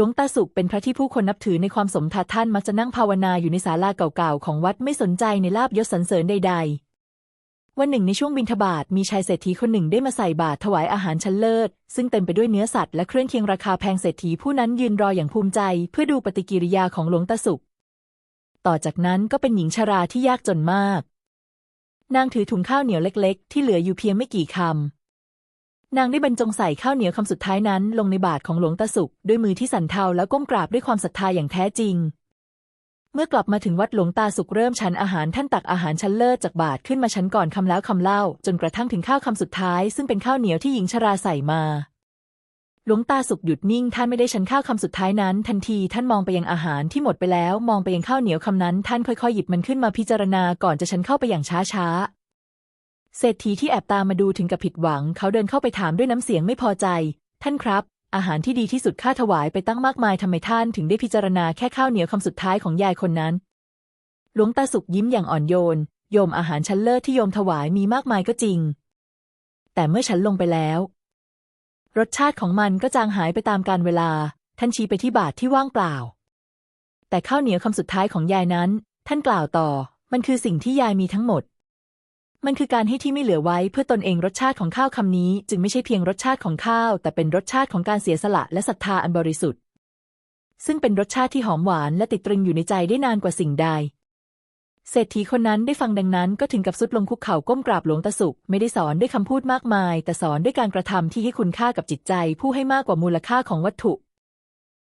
หลวงตาสุขเป็นพระที่ผู้คนนับถือในความสมทัดท่านมักจะนั่งภาวนาอยู่ในศาลาเก่าๆของวัดไม่สนใจในลาบยศสรรเสริญใด ๆ วันหนึ่งในช่วงบิณฑบาตมีชายเศรษฐีคนหนึ่งได้มาใส่บาตรถวายอาหารชั้นเลิศ ซึ่งเต็มไปด้วยเนื้อสัตว์และเครื่องเคียงราคาแพงเศรษฐีผู้นั้นยืนรออย่างภูมิใจ เพื่อดูปฏิกิริยาของหลวงตาสุข ต่อจากนั้นก็เป็นหญิงชราที่ยากจนมาก นางถือถุงข้าวเหนียวเล็ก ๆ ที่เหลืออยู่เพียงไม่กี่คำ นางได้บรรจงใส่ข้าวเหนียวคำสุดท้ายนั้น ลงในบาตรของหลวงตาสุข ด้วยมือที่สั่นเทาแล้วก้มกราบด้วยความศรัทธาอย่างแท้จริง เมื่อกลับมาถึงวัดหลวงตาสุขเริ่มฉันอาหารท่านตักอาหารชั้นเลิศจากบาตรขึ้นมาชั้นก่อนคำแล้วคำเล่า จนกระทั่งถึงข้าวคำสุดท้าย ซึ่งเป็นข้าวเหนียวที่หญิงชราใส่มาหลวงตาสุขหยุดนิ่งท่านไม่ได้ฉันข้าวคำสุดท้ายนั้น ทันทีท่านมองไปยังอาหารที่หมดไปแล้ว มองไปยังข้าวเหนียวคำนั้น ท่านค่อยๆหยิบมันขึ้นมาพิจารณาก่อนจะฉันเข้าไปอย่างช้าๆ เศรษฐีที่แอบตามมาดูถึงกับผิดหวัง เขาเดินเข้าไปถามด้วยน้ำเสียงไม่พอใจ ท่านครับ อาหารที่ดีที่สุดข้าถวายไปตั้งมากมายทำไมท่านถึงได้พิจารณาแค่ข้าวเหนียวคำสุดท้ายของยายคนนั้น หลวงตาสุขยิ้มอย่างอ่อนโยน โยมอาหารชั้นเลิศที่โยมถวายมีมากมายก็จริง แต่เมื่อฉันลงไปแล้ว รสชาติของมันก็จางหายไปตามกาลเวลา ท่านชี้ไปที่บาทที่ว่างเปล่า แต่ข้าวเหนียวคำสุดท้ายของยายนั้น ท่านกล่าวต่อ มันคือสิ่งที่ยายมีทั้งหมด มันคือการให้ที่ไม่เหลือไว้เพื่อตนเองรสชาติของข้าวคำนี้ จึงไม่ใช่เพียงรสชาติของข้าว แต่เป็นรสชาติของการเสียสละและศรัทธาอันบริสุทธิ์ ซึ่งเป็นรสชาติที่หอมหวานและติดตรึงอยู่ในใจได้นานกว่าสิ่งใด เศรษฐีคนนั้นได้ฟังดังนั้นก็ถึงกับสุดลงคุกเข่าก้มกราบหลวงตาสุข ไม่ได้สอนด้วยคำพูดมากมาย แต่สอนด้วยการกระทำที่ให้คุณค่ากับจิตใจ ผู้ให้มากกว่ามูลค่าของวัตถุ